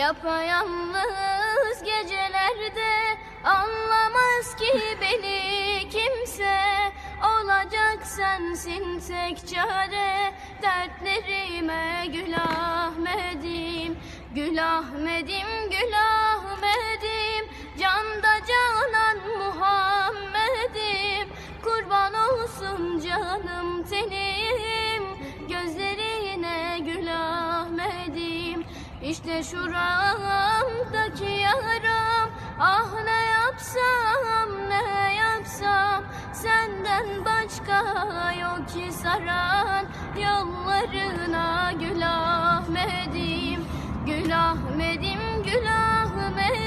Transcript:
Yapayalnız gecelerde anlamaz ki beni kimse. Olacak sensin tek çare dertlerime Gül Ahmet'im Gül Ahmet'im Gül Ahmet'im Canda canan Muhammed'im Kurban olsun canım tenim İşte şuramdaki yaram Ah ne yapsam ne yapsam Senden başka yok ki saran Yollarına Gül Ahmet'im Gül Ahmet'im Gül Ahmet'im